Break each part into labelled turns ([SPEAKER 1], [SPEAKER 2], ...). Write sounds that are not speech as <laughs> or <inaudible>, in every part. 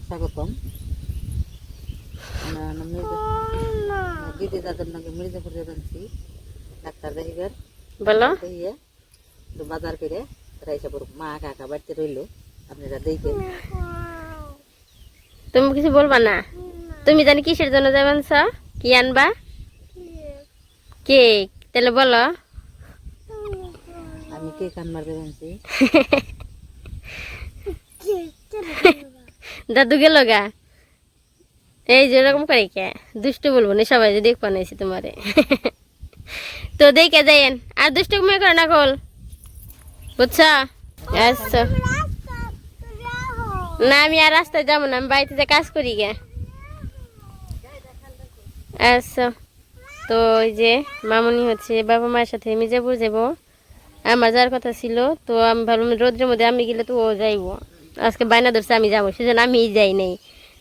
[SPEAKER 1] স্বাগতম। দিদি দাদার নাকি মির্জাপুর যাচ্ছি ডাক্তার দেখিবার
[SPEAKER 2] বলো।
[SPEAKER 1] বাজার করে রাইসা পড়ব মা কাকা বাড়িতে রইল আপনারা দেখবেন
[SPEAKER 2] তুমি কিছু বলবা না? তুমি জানি কিসের জন্য যাবেন স কি আনবা? কেক। তাহলে বলো।
[SPEAKER 1] আমি কে কানবার দেবেনছি <laughs>
[SPEAKER 2] দাদু গেল গা। এই যে এরকম করে কে? দুষ্টু বলব না, সবাই যে দেখ পানাইছি তোমারে। তো দেখে যাইয়েন আর দুষ্টু মেয়ে করে না কল বুঝছ? আচ্ছা। না, আমি আর রাস্তায় যাব না, আমি বাড়িতে কাজ করি গে। আচ্ছা। তো ওই যে মামনি হচ্ছে, বাবা মায়ের সাথে মির্জাপুর যাব। আমার যাওয়ার কথা ছিল, তো আমি ভাবলাম রোদ্রের মধ্যে আমি গেলে তো ও যাইবো। আজকে বাইনা ধরছে, আমি যাব। সেজন্য আমি যাই নাই।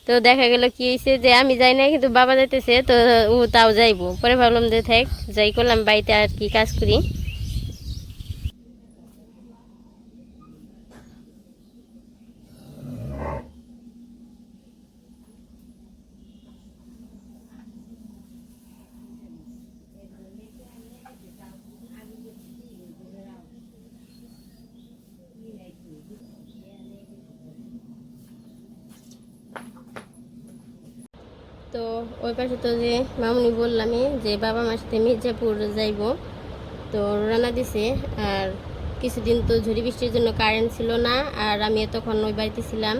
[SPEAKER 2] তো দেখা গেল কি হয়েছে যে আমি যাই নাই, কিন্তু বাবা যাইতেছে, তো ও তাও যাইবো। পরে ভাবলাম যে থাক, যাই করলাম, বাড়িতে আর কি কাজ করি। তো ওই পাশে তো যে মামুনি বললামই যে বাবা মার সাথে মির্জাপুর যাইব। তো রান্না দিছে, আর কিছুদিন তো ঝড়ি বৃষ্টির জন্য কারেন্ট ছিল না, আর আমি তখন ওই বাড়িতে ছিলাম।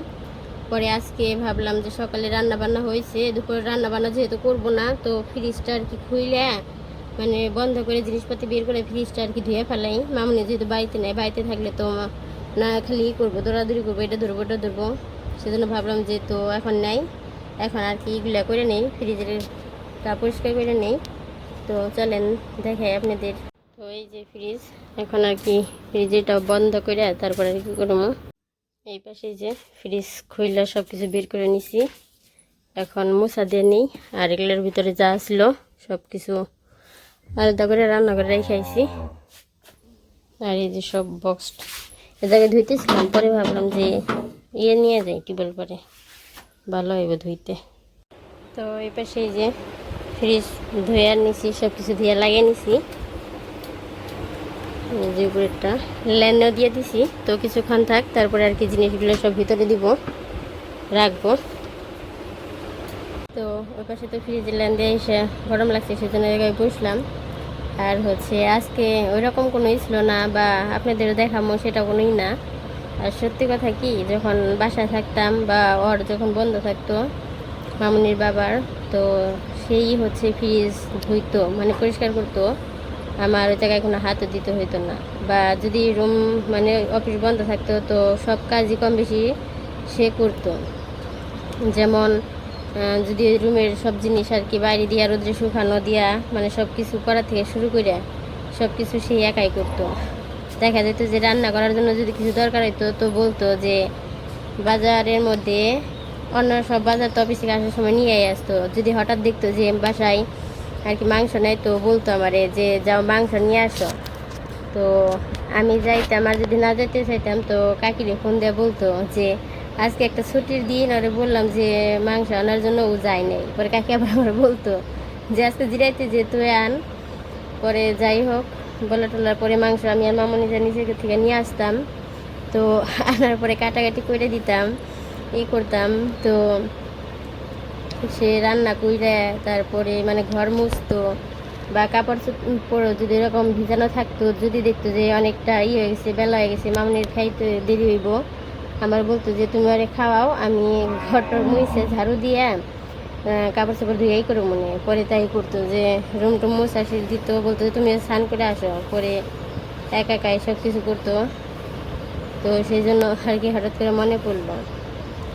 [SPEAKER 2] পরে আজকে ভাবলাম যে সকালে রান্না বান্না হয়েছে, দুপুরে রান্না বান্না যেহেতু করব না, তো ফ্রিজটা আর কি খুইলে মানে বন্ধ করে জিনিসপাতি বের করে ফ্রিজটা আর কি ধুয়ে ফেলাই। মামুনি যেহেতু বাড়িতে নেই, বাড়িতে থাকলে তো না খালি করব, দৌড়াদৌড়ি করব, এটা ধরবো, ওটা ধরবো। সেজন্য ভাবলাম যে তো এখন নাই। এখন আর কি এগুলো করে নেই, ফ্রিজের পরিষ্কার করে নেই। তো চলেন দেখাই আপনাদের। তো এই যে ফ্রিজ, এখন আর কি ফ্রিজটা বন্ধ করে তারপরে আর কি করব। এই পাশে যে ফ্রিজ খুললে সব কিছু বের করে নিছি। এখন মশা দিয়ে নিই, আর এগুলোর ভিতরে যা ছিল সব কিছু আলাদা করে রান্না করে রেখেছি আর এই যে সব বক্স এ জায়গায় ধুইতেছিলাম, পরে ভাবলাম যে ইয়ে নিয়ে যাই টিউবওয়েল পরে? ভালো হইব ধুইতে। তো এই পাশে এই যে ফ্রিজ ধুয়ে নিছি সব কিছু ধুয়ে লাগিয়ে নিছি। যে উপরেরটা ল্যান্ডও দিয়ে দিছি। তো কিছুক্ষণ থাক, তারপরে আর কি জিনিসগুলো সব ভিতরে দিব, রাখব। তো ওই পাশে তো ফ্রিজ দিয়ে এসে গরম লাগছে, সেজন্য জায়গায় বসলাম। আর হচ্ছে আজকে ওই রকম কোনো ই ছিল না, বা আপনাদেরও দেখামো, সেটা কোনোই না। আর সত্যি কথা কি, যখন বাসায় থাকতাম বা ওর যখন বন্ধ থাকতো, মামুনির বাবার, তো সেই হচ্ছে ফ্রিজ ধুইতো মানে পরিষ্কার করতো। আমার ওই জায়গায় কোনো হাতও দিতে হইতো না। বা যদি রুম মানে অফিস বন্ধ থাকতো, তো সব কাজই কম বেশি সে করতো। যেমন যদি রুমের সব জিনিস আর কি বাইরে দিয়া, রোদ্রে শুকানো দিয়া মানে সব কিছু করা থেকে শুরু করে সব কিছু সেই একাই করতো। দেখা যেত যে রান্না করার জন্য যদি কিছু দরকার হইতো, তো বলতো যে বাজারের মধ্যে অন্য সব বাজার তো অফিসে আসার সময় নিয়ে আসতো। যদি হঠাৎ দেখতো যে বাসায় আর কি মাংস নেয় তো বলতো আমারে যে যাও মাংস নিয়ে আসো। তো আমি যাইতাম আর যদি না যেতে চাইতাম, তো কাকিরে ফোন দিয়ে বলতো যে আজকে একটা ছুটির দিন আরে বললাম যে মাংস আনার জন্য ও যায় নাই। পরে কাকি আবার আমার বলতো যে আজকে জিরাইতে যে তুই আন, পরে যাই হোক। বলা টলার পরে মাংস আমি আর মামনি যা নিজে থেকে নিয়ে আসতাম। তো আনার পরে কাটাকাটি করে দিতাম, ই করতাম। তো সে রান্না কইরা তারপরে মানে ঘর মুছতো বা কাপড় পরো যদি এরকম ভিজানো থাকতো, যদি দেখতো যে অনেকটা ই হয়ে গেছে, বেলা হয়ে গেছে, মামনির খাইতে দেরি হইব। আমার বলতো যে, তুমি আরে খাওয়াও, আমি ঘরটার মুছে ঝাড়ু দিয়ে কাপড় চাপড় ধুয়েই করো মনে পরে তাই করতো যে রুম টুম সে দিত, বলতো যে, তুমি স্নান করে আসো। পরে একা একাই সব কিছু করতো। তো সেই জন্য আর কি হঠাৎ করে মনে পড়ল।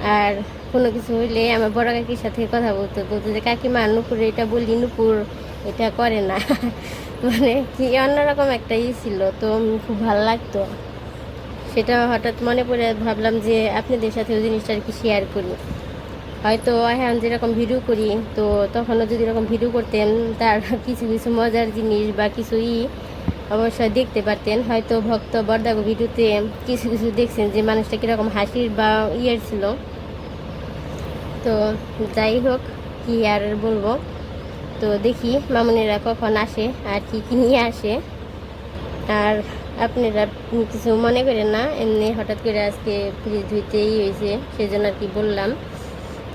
[SPEAKER 2] আর কোনো কিছু হইলে আমার বড় কাকির সাথে কথা বলতো। বলতো যে, কাকিমা নুপুরে এটা বলি, নুপুর এটা করে না। <laughs> মানে কি অন্যরকম একটা ই ছিল। তো খুব ভালো লাগতো। সেটা হঠাৎ মনে পড়ে, ভাবলাম যে, আপনাদের সাথে ওই জিনিসটা আর কি শেয়ার করি। হয়তো এখন যেরকম ভিডিও করি, তো তখনও যদি এরকম ভিডিও করতেন, তার কিছু কিছু মজার জিনিস বা কিছু ই অবশ্যই দেখতে পারতেন। হয়তো ভক্ত বর্দাগো ভিডিওতে কিছু কিছু দেখছেন যে মানুষটা কীরকম হাসির বা ইয়ের ছিল। তো যাই হোক, কি আর বলব? তো দেখি মামুনিরা কখন আসে আর কি কি নিয়ে আসে। আর আপনারা কিছু মনে করেন না, এমনি হঠাৎ করে আজকে ফ্রিজ ধুইতেই হয়েছে সেই জন্য আর কি বললাম।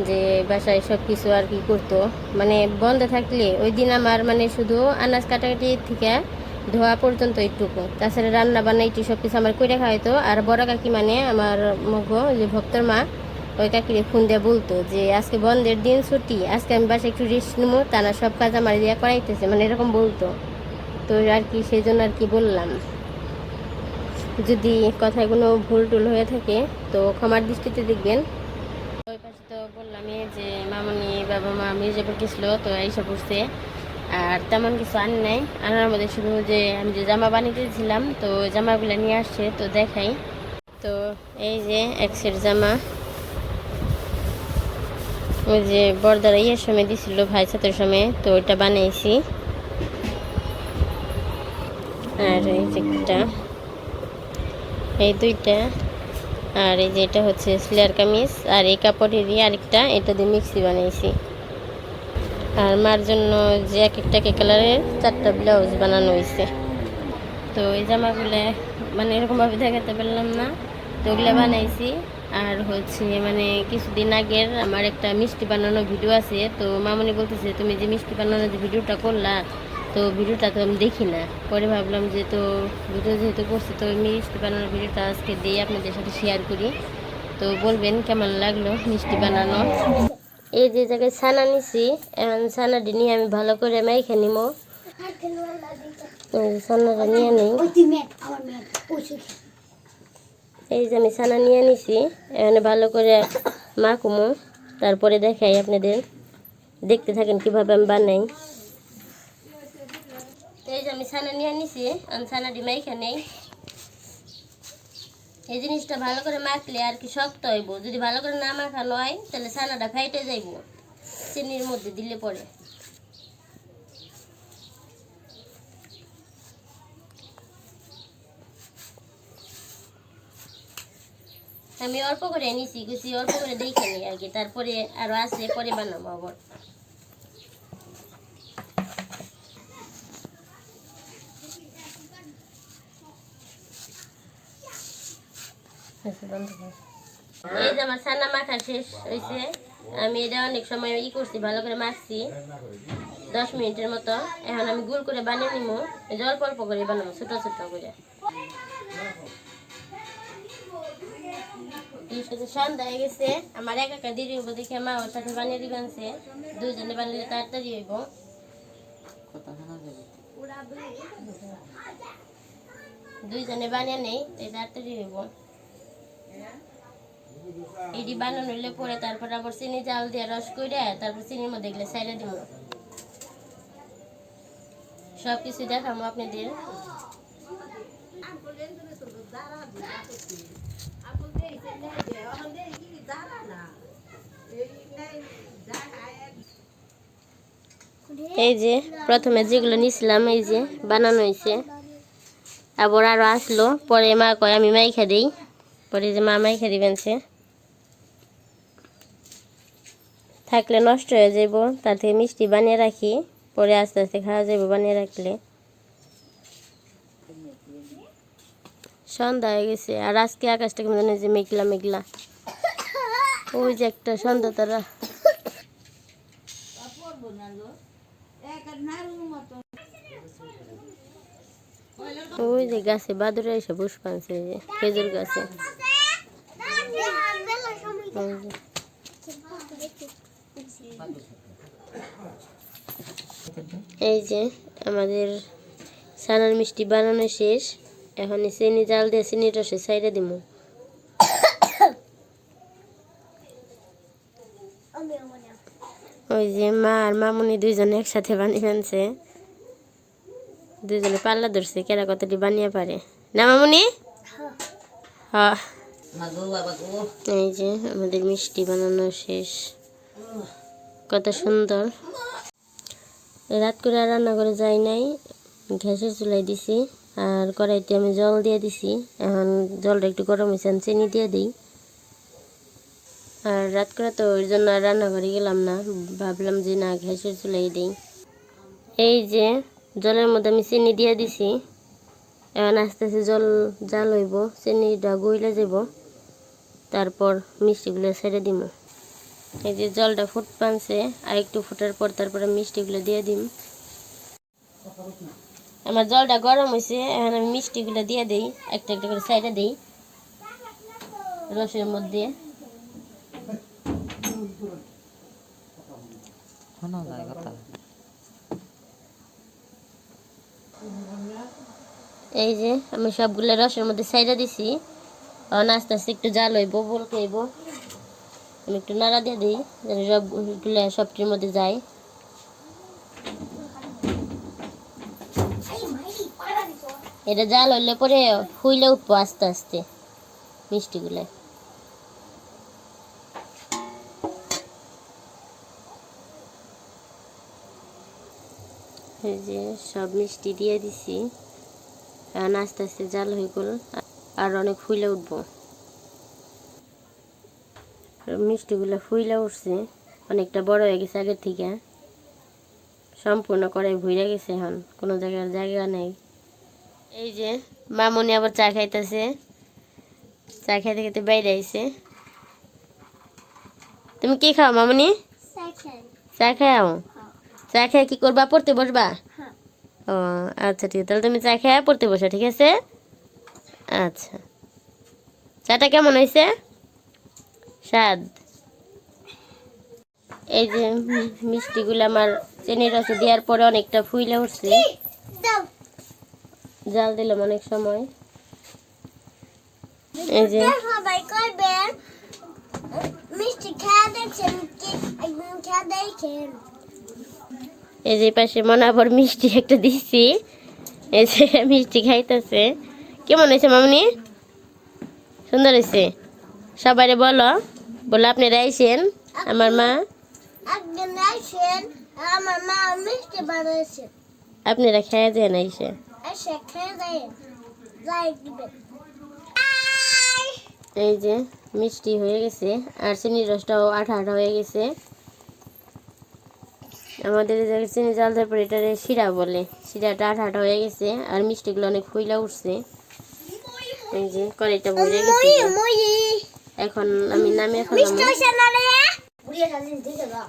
[SPEAKER 2] যে বাসায় সব কিছু আর কি করতো। মানে বন্ধ থাকলে ওই দিন আমার মানে শুধু আনাজ কাটাকাটি থেকে ধোয়া পর্যন্ত এইটুকু। তাছাড়া রান্না বান্না একটু সব কিছু আমার করে খাওয়াইতো। আর বড় কাকি মানে আমার মগ যে ভক্তর মা, ওই কাকিরে ফোন দিয়ে বলতো যে, আজকে বন্ধের দিন, ছুটি, আজকে আমি বাসায় একটু রেস্ট নেব তা না সব কাজ আমার দিয়ে করাইতেছে। মানে এরকম বলতো। তো আর কি সেই জন্য আর কি বললাম। যদি কথায় কোনো ভুল টুল হয়ে থাকে, তো ক্ষমার দৃষ্টিতে দেখবেন তো বললামই যে মামনি, বাবা মা মির্জাপুর গেছিল তো এইসব উঠছে আর তেমন কিছু আনি নাই। আনার মধ্যে শুধু যে আমি যে জামা বানিয়েছিলাম তো ওই জামাগুলো নিয়ে আসছে, তো দেখাই। তো এই যে এক সেট জামা। ওই যে বর্দারা ইয়ের সময় দিছিল ভাই ছাত্রের সময়, তো ওইটা বানিয়েছি। আর এই যে একটা, এই দুইটা। আর এই যে এটা হচ্ছে স্লেয়ার কামিজ, আর এই কাপড়েরই আরেকটা, এটা দিয়ে মিক্সি বানিয়েছি আর মার জন্য যে এক একটা কে কালারের চারটা ব্লাউজ বানানো হয়েছে তো এই জামাগুলো মানে এরকমভাবে দেখাতে পারলাম না, তো ওগুলো বানাইছি। আর হচ্ছে মানে কিছুদিন আগের আমার একটা মিষ্টি বানানোর ভিডিও আছে, তো মামনি বলতেছে, তুমি যে মিষ্টি বানানোর যে ভিডিওটা করলা তো ভিডিওটা তো আমি দেখি না। পরে ভাবলাম যে তো ভিডিও যেহেতু করছি, তো মিষ্টি বানানোর ভিডিওটা আজকে দিয়ে আপনাদের সাথে শেয়ার করি। তো বলবেন কেমন লাগল মিষ্টি বানানো? এই যে জায়গায় ছানা নিছি, এখন ছানাটি নিয়ে আমি ভালো করে মেখে নিব ছানাটা নিয়ে নিই। এই যে আমি ছানা নিয়ে নিছি, এখানে ভালো করে মাখুমো। তারপরে দেখাই আপনাদের। দেখতে থাকেন কীভাবে আমি বানাই। এই যে আমি ছানা নিয়ে নিছি আমি ছানাটি মাইখা নেই। এই জিনিসটা ভালো করে মাখলে আর কি শক্ত হইব। যদি ভালো করে না মাখানো হয়, তাহলে ছানাটা ফাইটে যাইব। চিনির মধ্যে দিলে পরে। আমি অল্প করে নিছি গুছি অল্প করে দেখে নিই আর কি। তারপরে আরও আছে, পরে বানাবো আবার আচ্ছা, বন্ধ কর। এই যে আমার ছানা মাখা শেষ হয়েছে আমি এটা অনেক সময় ই করছি, ভালো করে মাখছি দশ মিনিটের মতো। এখন আমি গুল করে বানিয়ে নিব যে অল্প করে বানাবো, ছোট ছোট করে। সন্ধ্যা হয়ে গেছে। আমার একা একা দেরি হইব দেখে মা ওর সাথে বানিয়ে দিবেন সে দুজনে বানিয়ে তাড়াতাড়ি হইব। দুইজনে বানিয়ে নেই, তাই তাড়াতাড়ি হইব। এটি বানানো হইলে পরে তারপর আবার চিনি জাল দিয়ে রস করে তারপর চিনির মধ্যে এগুলো সাইডে দিব। সব কিছু দেখাবো আপনাদের। এই যে, প্রথমে যেগুলো নিছিলাম, এই যে বানানো হয়েছে আবার আরও আসলো, পরে মা কয়, আমি মাইখা দিই। পরে যে মামাই মাইখা দিবেন সে। থাকলে নষ্ট হয়ে যাব তার থেকে মিষ্টি বানিয়ে রাখি, পরে আস্তে আস্তে খাওয়া যাবে বানিয়ে রাখলে। সন্ধ্যা হয়ে গেছে, আর আজকে আকাশটা কেমন জানি যে মেঘলা মেঘলা। ওই যে একটা সন্ধ্যা তারা। ওই যে গাছে বাদুরে এসে বুস পানছে যে খেজুর গাছে। এই যে আমাদের ছানার মিষ্টি বানানো শেষ। এখন চিনি জাল দিয়ে চিনি রসে সাইডে দিব ওই যে মা আর মামুনি দুইজনে একসাথে বানিয়ে ফেলছে দুইজনে পাল্লা ধরছে কেরা কতটি বানিয়ে পারে? না মামুনি? হ্যাঁ। এই যে আমাদের মিষ্টি বানানো শেষ। কত সুন্দর। রাত করে আর রান্না করে যাই নাই। গ্যাসের চুলাই দিছি আর কড়াইতে আমি জল দিয়ে দিছি। এখন জলটা একটু গরম হয়েছে আমি চিনি দিয়ে দিই। আর রাত করে তো ওই জন্য আর রান্নাঘরে গেলাম না। ভাবলাম যে না গ্যাসের চুলাই দিই। এই যে জলের মধ্যে আমি চিনি দিয়ে দিছি। এখন আস্তে আস্তে জল, জাল হইব, চিনিটা গইলে যাব। তারপর মিষ্টিগুলো ছেড়ে দিব। এই যে জলটা ফুট পানছে আর একটু ফুটার পর তারপরে মিষ্টিগুলো দিয়ে দিম। আমার জলটা গরম হয়েছে এখন আমি মিষ্টিগুলো দিয়ে দিই, একটা একটা করে সাইডে দিই। রসের মধ্যে।
[SPEAKER 1] শোনা যায়
[SPEAKER 2] এই যে, আমি সবগুলো রসের মধ্যে সাইডে দিছি। এখন আস্তে আস্তে একটু জাল হইব বলকে হইব। আমি একটু নাড়া দিয়ে দিই, যেন সবগুলো, সবটির মধ্যে যায়। এটা জাল হইলে পরে ফুইলে উঠবো আস্তে আস্তে মিষ্টিগুলো। এই যে সব মিষ্টি দিয়ে দিছি। এখন আস্তে আস্তে জাল হয়ে গেল আর অনেক ফুইলে উঠব। মিষ্টিগুলো ফুইলে উঠছে অনেকটা বড় হয়ে গেছে আগের থেকে। সম্পূর্ণ করে ভুইরা গেছে এখন কোনো জায়গার জায়গা নেই। এই যে মামুনি আবার চা খাইতেছে। চা খাইতে খাইতে বাইরে আইছে। তুমি কি খাও মামুনি? চা খাও? চা খেয়ে কি করবা? পড়তে বসবা? ও আচ্ছা ঠিক আছে। তাহলে তুমি চা খেয়ে পড়তে বসো ঠিক আছে? আচ্ছা। চাটা কেমন হয়েছে? স্বাদ? এই যে মিষ্টিগুলো আমার চিনির রসে দেওয়ার পরে অনেকটা ফুইলে উঠছে। জাল দিলাম অনেক সময়। এই যে
[SPEAKER 3] সবাই করবেন মিষ্টি খেয়ে দেখছেন কি? একদম খেয়ে দেখেন।
[SPEAKER 2] এই যে পাশে মনে আবার মিষ্টি একটা দিছি। এই যে <laughs> মিষ্টি খাইতেছে। কেমন হয়েছে মামনি? সুন্দর হয়েছে? সবাই বলো। বলো আপনি রাইছেন আমার মা? আপনারা খেয়ে
[SPEAKER 3] যাই। দিবেন।
[SPEAKER 2] এই যে মিষ্টি হয়ে গেছে আর চিনির রসটাও আঠা আঠা হয়ে গেছে। আমাদের চিনি জাল দেওয়ার পরে এটারে শিরা বলে। শিরাটা আঠা আঠা হয়ে গেছে আর মিষ্টিগুলো অনেক ফুইলা উঠছে। এই যে কড়াইটা ভরে গেছে এখন আমি নামিয়ে
[SPEAKER 3] মিষ্টি
[SPEAKER 2] ফেলাম
[SPEAKER 3] হইছে না রে? বুড়িয়া খালি দিকে দাও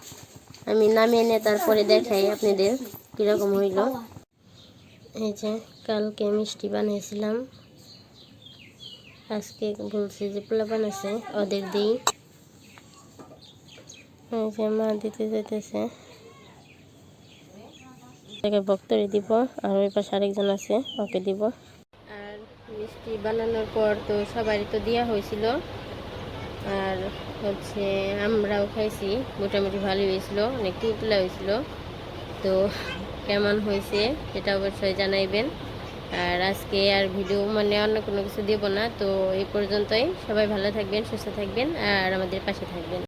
[SPEAKER 2] আমি নামিয়ে নিয়ে তারপরে দেখাই আপনাদের কীরকম হইল। এই যে কালকে মিষ্টি বানিয়েছিলাম। আজকে বলছি যে পোলা বানাইছে ওদের দিই। এই যে মা দিতে যেতেছে তাকে ভক্তরে দিব, আর ওই পাশে আরেকজন আছে, ওকে দিব। আর মিষ্টি বানানোর পর তো সবারই তো দেওয়া হয়েছিল। আর হচ্ছে আমরাও খাইছি, মোটামুটি ভালোই হয়েছিল, অনেক তুলতুলা হয়েছিল। তো কেমন হয়েছে সেটা অবশ্যই জানাইবেন। আর আজকে আর ভিডিও মানে অন্য কোনো কিছু দেব না, তো এই পর্যন্তই। সবাই ভালো থাকবেন, সুস্থ থাকবেন, আর আমাদের পাশে থাকবেন।